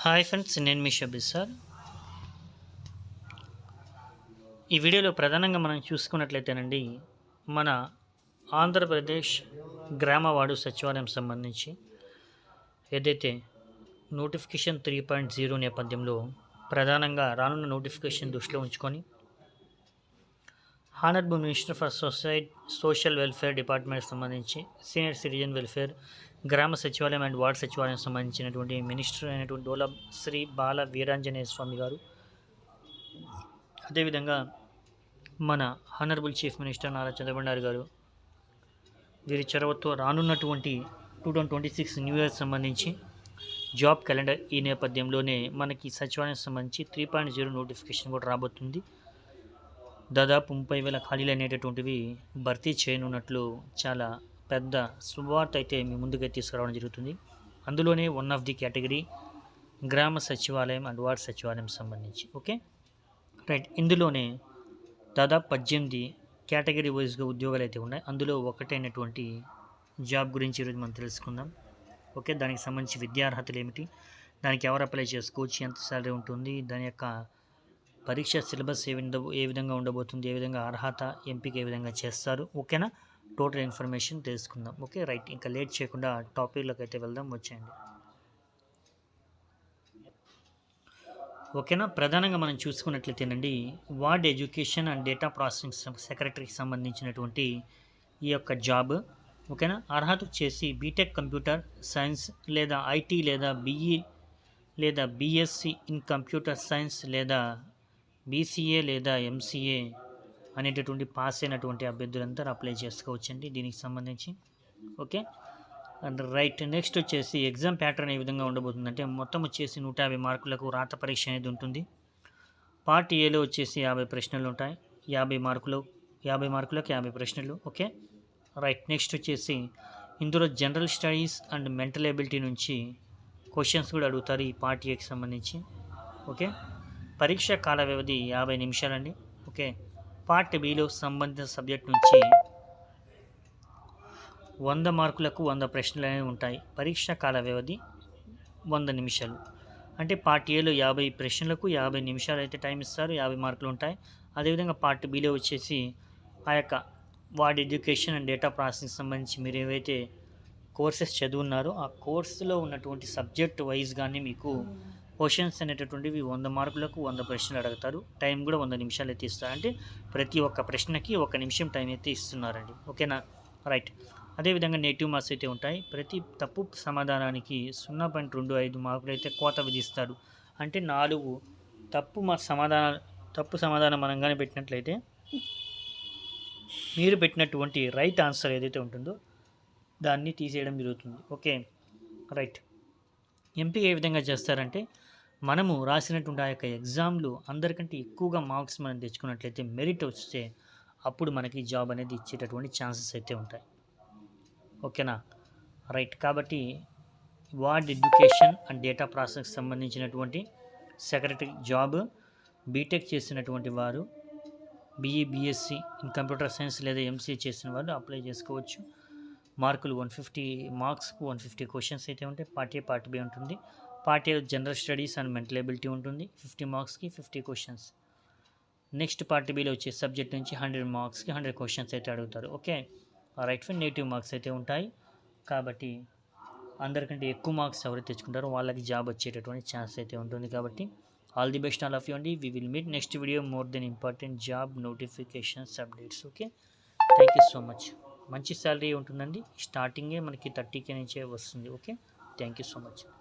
Hi friends నేను మీ Shabe sir. ఈ వీడియోలో ప్రధానంగా మనం చూసుకున్నట్లయితేనండి మన ఆంధ్రప్రదేశ్ గ్రామవాడు సచివాలయం సంబంధించి ఏదైతే నోటిఫికేషన్ త్రీ పాయింట్ జీరో నేపథ్యంలో ప్రధానంగా రానున్న నోటిఫికేషన్ దృష్టిలో ఉంచుకొని honourable minister for society social welfare department సంబంధించి senior citizen welfare Grama Sachivalayam and ward సచివాలయం సంబంధించినటువంటి మినిస్టర్ అయినటువంటి డోలా శ్రీ బాల వీరాంజనేయ స్వామి గారు. అదేవిధంగా మన honourable chief minister Nara Chandrababu గారు. వీరి చొరవతో రానున్నటువంటి two thousand twenty six new year సంబంధించి జాబ్ క్యాలెండర్ ఈ నేపథ్యంలోనే మనకి సచివాలయం సంబంధించి త్రీ పాయింట్ జీరో నోటిఫికేషన్ కూడా రాబోతుంది. దాదాపు ముప్పై వేల ఖాళీలు అనేటటువంటివి భర్తీ చేయనున్నట్లు చాలా పెద్ద శుభవార్త అయితే మీ ముందుగా తీసుకురావడం జరుగుతుంది. అందులోనే వన్ ఆఫ్ ది కేటగిరీ గ్రామ సచివాలయం అండ్ వార్డ్ సచివాలయం సంబంధించి ఓకే? రైట్ ఇందులోనే దాదాపు పద్దెనిమిది కేటగిరీ వైజ్గా ఉద్యోగాలు అయితే ఉన్నాయి. అందులో ఒకటైనటువంటి జాబ్ గురించి ఈరోజు మనం తెలుసుకుందాం. ఓకే? దానికి సంబంధించి విద్యార్హతలు ఏమిటి? దానికి ఎవరు అప్లై చేసుకోవచ్చు? ఎంత శాలరీ ఉంటుంది? దాని యొక్క పరీక్ష సిలబస్ ఏ విధంగా ఏ విధంగా ఉండబోతుంది ఏ విధంగా అర్హత ఎంపిక ఏ విధంగా చేస్తారు ఓకేనా? టోటల్ ఇన్ఫర్మేషన్ తెలుసుకుందాం. Okay right. ఇంకా లేట్ చేయకుండా టాపిక్లోకి అయితే వెళ్దాం వచ్చేయండి. ఓకేనా? ప్రధానంగా మనం చూసుకున్నట్లయితేనండి ward education and data processing సెక్రటరీకి సంబంధించినటువంటి ఈ యొక్క జాబ్ ఓకేనా? అర్హత చేసి బీటెక్ కంప్యూటర్ సైన్స్ లేదా ఐటీ లేదా బీఈ లేదా బీఎస్సీ ఇన్ కంప్యూటర్ సైన్స్ లేదా బీసీఏ లేదా ఎంసీఏ అనేటటువంటి పాస్ అయినటువంటి అభ్యర్థులందరూ అప్లై చేసుకోవచ్చండి దీనికి సంబంధించి. ఓకే? అండ్ రైట్ నెక్స్ట్ వచ్చేసి ఎగ్జామ్ ప్యాటర్న్ ఏ విధంగా ఉండబోతుందంటే మొత్తం వచ్చేసి నూట యాభై మార్కులకు రాత పరీక్ష అనేది ఉంటుంది. పార్ట్ ఏలో వచ్చేసి యాభై ప్రశ్నలు ఉంటాయి. యాభై మార్కులు యాభై మార్కులకు యాభై ప్రశ్నలు. ఓకే? రైట్ నెక్స్ట్ వచ్చేసి ఇందులో general studies and mental ability నుంచి క్వశ్చన్స్ కూడా అడుగుతారు ఈ పార్ట్ ఏకి సంబంధించి. ఓకే? పరీక్ష కాల వ్యవధి యాభై నిమిషాలండి. ఓకే. పార్ట్ బిలో సంబంధిత సబ్జెక్ట్ నుంచి వంద మార్కులకు వంద ప్రశ్నలు అనేవి ఉంటాయి. పరీక్ష కాల వ్యవధి వంద నిమిషాలు. అంటే పార్ట్ ఏలో యాభై ప్రశ్నలకు యాభై నిమిషాలు అయితే టైం ఇస్తారు యాభై మార్కులు ఉంటాయి. అదేవిధంగా పార్ట్ బిలో వచ్చేసి ఆ యొక్క ward education and data processing సంబంధించి మీరు ఏవైతే కోర్సెస్ చదువున్నారో ఆ కోర్సులో ఉన్నటువంటి సబ్జెక్ట్ వైజ్గానే మీకు క్వశ్చన్స్ అనేటటువంటివి వంద మార్కులకు వంద ప్రశ్నలు అడుగుతారు. టైం కూడా వంద నిమిషాలు అయితే ఇస్తారు అంటే ప్రతి ఒక్క ప్రశ్నకి ఒక నిమిషం టైం అయితే ఇస్తున్నారండి. ఓకేనా రైట్ అదేవిధంగా నెగిటివ్ మార్క్స్ అయితే ఉంటాయి. ప్రతి తప్పు సమాధానానికి సున్నా పాయింట్ రెండు ఐదు మార్కులు అయితే కోత విధిస్తారు. అంటే నాలుగు తప్పు మా సమాధానం తప్పు సమాధానం మనంగానే పెట్టినట్లయితే మీరు పెట్టినటువంటి రైట్ ఆన్సర్ ఏదైతే ఉంటుందో దాన్ని తీసేయడం జరుగుతుంది. ఓకే రైట్ ఎంపిక ఏ విధంగా చేస్తారంటే మనము రాసినటువంటి ఆ యొక్క ఎగ్జామ్లు అందరికంటే ఎక్కువగా మార్క్స్ మనం తెచ్చుకున్నట్లయితే మెరిట్ వస్తే అప్పుడు మనకి జాబ్ అనేది ఇచ్చేటటువంటి ఛాన్సెస్ అయితే ఉంటాయి. ఓకేనా? రైట్. కాబట్టి వార్డ్ ఎడ్యుకేషన్ అండ్ డేటా ప్రాసెస్కి సంబంధించినటువంటి సెక్రటరీ జాబ్ బీటెక్ చేసినటువంటి వారు BE BSc in computer science లేదా ఎంసీఏ చేసిన వాళ్ళు అప్లై చేసుకోవచ్చు. మార్కులు వన్ ఫిఫ్టీ మార్క్స్కు వన్ ఫిఫ్టీ క్వశ్చన్స్ అయితే ఉంటాయి. పార్ట్ ఏ పార్ట్ బి ఉంటుంది. Part A general studies and mental ability ఉంటుంది. ఫిఫ్టీ మార్క్స్కి ఫిఫ్టీ క్వశ్చన్స్. నెక్స్ట్ పార్ట్ బిలో వచ్చే సబ్జెక్ట్ నుంచి హండ్రెడ్ మార్క్స్కి హండ్రెడ్ క్వశ్చన్స్ అయితే అడుగుతారు. ఓకే? రైట్ ఫిన్ నెగిటివ్ మార్క్స్ అయితే ఉంటాయి. కాబట్టి అందరికంటే ఎక్కువ మార్క్స్ ఎవరు తెచ్చుకుంటారో వాళ్ళకి జాబ్ వచ్చేటటువంటి ఛాన్స్ అయితే ఉంటుంది కాబట్టి all the best all of you అండి. We will meet next video. More then important job notifications updates. Okay? Thank you so much. మంచి శాలరీ ఉంటుందండి. స్టార్టింగే మనకి థర్టీ కే నుంచే వస్తుంది. Okay? Thank you so much.